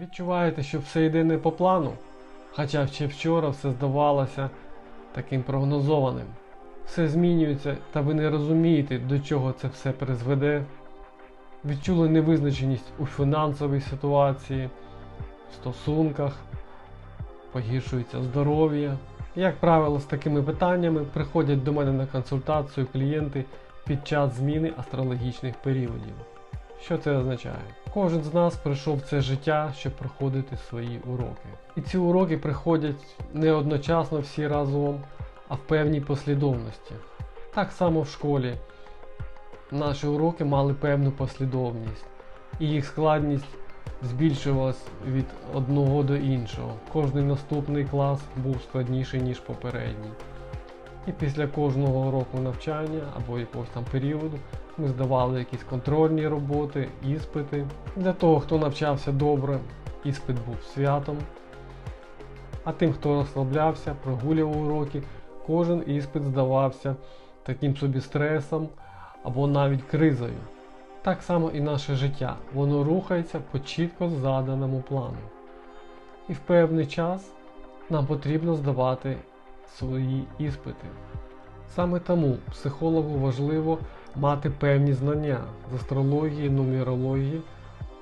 Відчуваєте, що все йде не по плану? Хоча ще вчора все здавалося таким прогнозованим. Все змінюється, та ви не розумієте, до чого це все призведе. Відчули невизначеність у фінансовій ситуації, в стосунках, погіршується здоров'я. Як правило, з такими питаннями приходять до мене на консультацію клієнти під час зміни астрологічних періодів. Що це означає? Кожен з нас прийшов в це життя, щоб проходити свої уроки. І ці уроки приходять не одночасно всі разом, а в певній послідовності. Так само в школі. Наші уроки мали певну послідовність, і їх складність збільшувалась від одного до іншого. Кожний наступний клас був складніший, ніж попередній. І після кожного року навчання або якогось там періоду ми здавали якісь контрольні роботи, іспити. Для того, хто навчався добре, іспит був святом. А тим, хто розслаблявся, прогулював уроки, кожен іспит здавався таким собі стресом або навіть кризою. Так само і наше життя. Воно рухається по чітко заданому плану. І в певний час нам потрібно здавати свої іспити. Саме тому психологу важливо мати певні знання з астрології, нумерології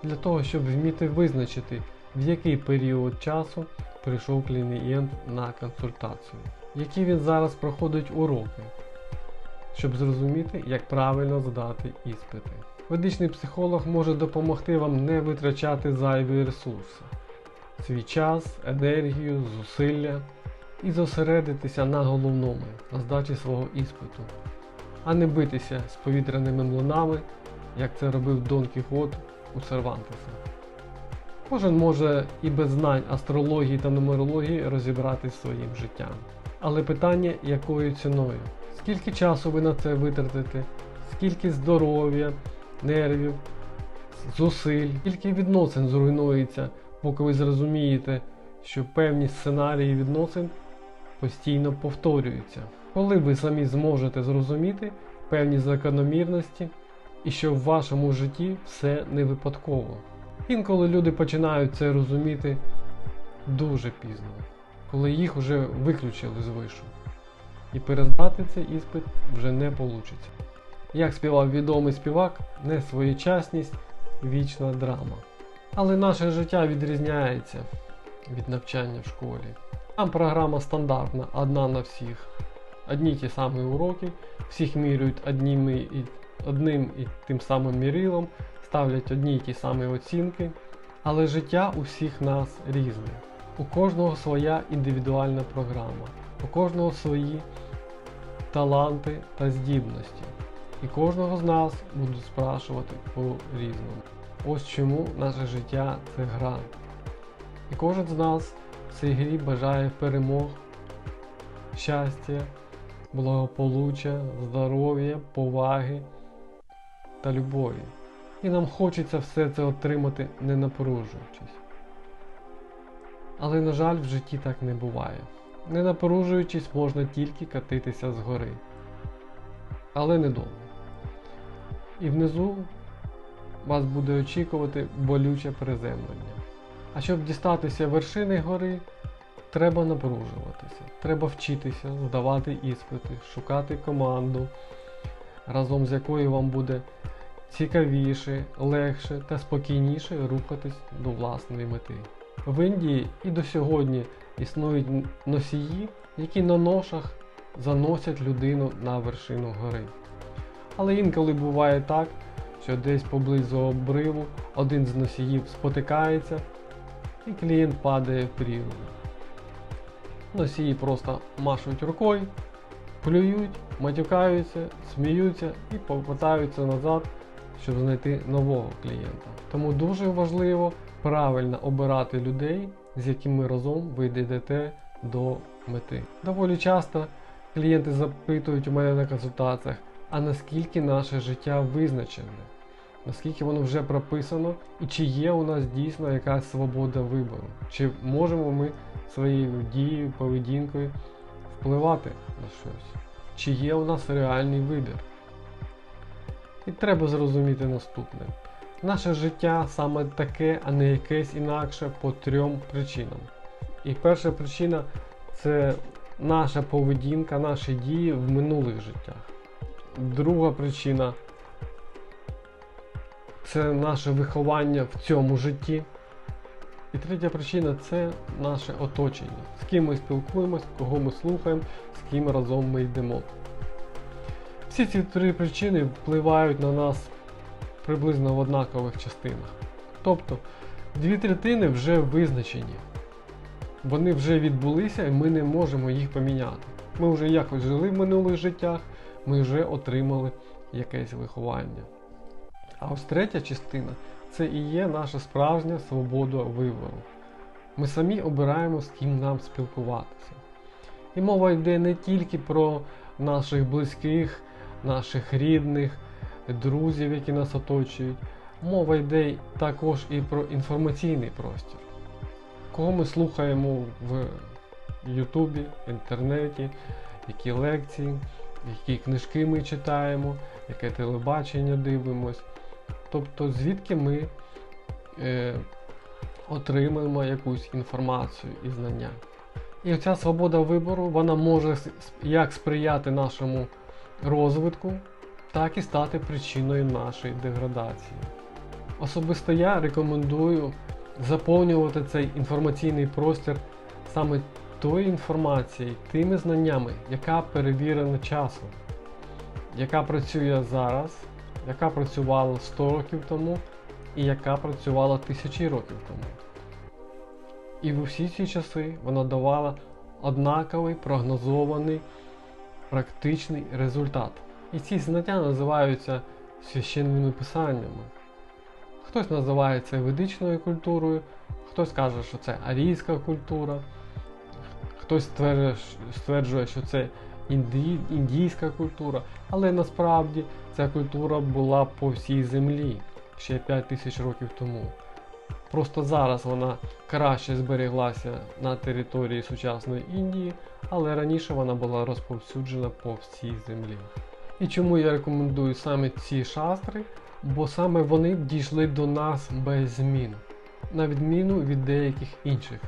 для того, щоб вміти визначити, в який період часу прийшов клієнт на консультацію, які він зараз проходить уроки, щоб зрозуміти, як правильно здати іспити. Ведичний психолог може допомогти вам не витрачати зайві ресурси, свій час, енергію, зусилля і зосередитися на головному, на здачі свого іспиту, а не битися з повітряними млинами, як це робив Дон Кіхот у Сервантеса. Кожен може і без знань астрології та нумерології розібратись своїм життям. Але питання якою ціною? Скільки часу ви на це витратите, скільки здоров'я, нервів, зусиль, скільки відносин зруйнується, поки ви зрозумієте, що певні сценарії відносин постійно повторюються. Коли ви самі зможете зрозуміти певні закономірності і що в вашому житті все не випадково. Інколи люди починають це розуміти дуже пізно, коли їх вже виключили з вишу. І перездати цей іспит вже не вийде. Як співав відомий співак, не своєчасність, вічна драма. Але наше життя відрізняється від навчання в школі. Там програма стандартна, одна на всіх. Одні й ті самі уроки, всіх міряють одними і, одним і тим самим мірилом, ставлять одні й ті самі оцінки. Але життя у всіх нас різне. У кожного своя індивідуальна програма, у кожного свої таланти та здібності. І кожного з нас будуть спрашувати по-різному. Ось чому наше життя це гра. І кожен з нас в цій грі бажає перемог, щастя, благополуччя, здоров'я, поваги та любові. І нам хочеться все це отримати не напружуючись. Але, на жаль, в житті так не буває. Не напружуючись, можна тільки катитися згори. Але недовго. І внизу вас буде очікувати болюче приземлення. А щоб дістатися вершини гори, треба напружуватися. Треба вчитися, здавати іспити, шукати команду, разом з якою вам буде цікавіше, легше та спокійніше рухатись до власної мети. В Індії і до сьогодні існують носії, які на ношах заносять людину на вершину гори. Але інколи буває так, що десь поблизу обриву один з носіїв спотикається і клієнт падає в прірву. Носії просто машуть рукою, плюють, матюкаються, сміються і повертаються назад, щоб знайти нового клієнта. Тому дуже важливо правильно обирати людей, з якими разом ви йдете до мети. Доволі часто клієнти запитують у мене на консультаціях, а наскільки наше життя визначене, наскільки воно вже прописано, і чи є у нас дійсно якась свобода вибору, чи можемо ми своєю дією, поведінкою впливати на щось, чи є у нас реальний вибір. І треба зрозуміти наступне. Наше життя саме таке, а не якесь інакше по трьом причинам. І перша причина це наша поведінка, наші дії в минулих життях. Друга причина це наше виховання в цьому житті. І третя причина це наше оточення. З ким ми спілкуємось, кого ми слухаємо, з ким разом ми йдемо. Всі ці три причини впливають на нас приблизно в однакових частинах. Тобто дві третини вже визначені. Вони вже відбулися і ми не можемо їх поміняти. Ми вже якось жили в минулих життях, ми вже отримали якесь виховання. А ось третя частина це і є наша справжня свобода вибору. Ми самі обираємо, з ким нам спілкуватися. І мова йде не тільки про наших близьких, наших рідних, друзів, які нас оточують. Мова йде також і про інформаційний простір. Кого ми слухаємо в Ютубі, інтернеті, які лекції, які книжки ми читаємо, яке телебачення дивимось. Тобто звідки ми е, отримуємо якусь інформацію і знання. І оця свобода вибору вона може як сприяти нашому розвитку, так і стати причиною нашої деградації. Особисто я рекомендую заповнювати цей інформаційний простір саме тою інформацією, тими знаннями, яка перевірена часом, яка працює зараз, яка працювала 100 років тому і яка працювала тисячі років тому. І в усі ці часи вона давала однаковий прогнозований практичний результат. І ці знання називаються священними писаннями. Хтось називає це ведичною культурою, хтось каже, що це арійська культура, хтось стверджує, що це інді, індійська культура, але насправді ця культура була по всій землі ще 5 тисяч років тому. Просто зараз вона краще збереглася на території сучасної Індії, але раніше вона була розповсюджена по всій землі. І чому я рекомендую саме ці шастри? Бо саме вони дійшли до нас без змін, на відміну від деяких інших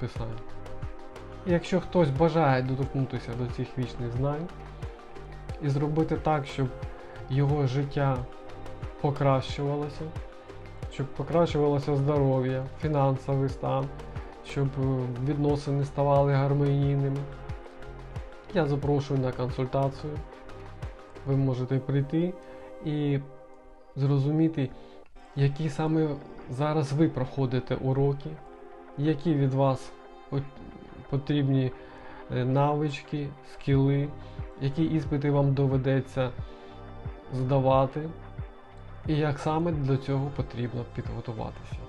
писань. Якщо хтось бажає доторкнутися до цих вічних знань і зробити так, щоб його життя покращувалося, щоб покращувалося здоров'я, фінансовий стан, щоб е, відносини ставали гармонійними, я запрошую на консультацію. Ви можете прийти і зрозуміти, які саме зараз ви проходите уроки, які від вас потрібні е, навички, скіли, які іспити вам доведеться здавати, і як саме до цього потрібно підготуватися.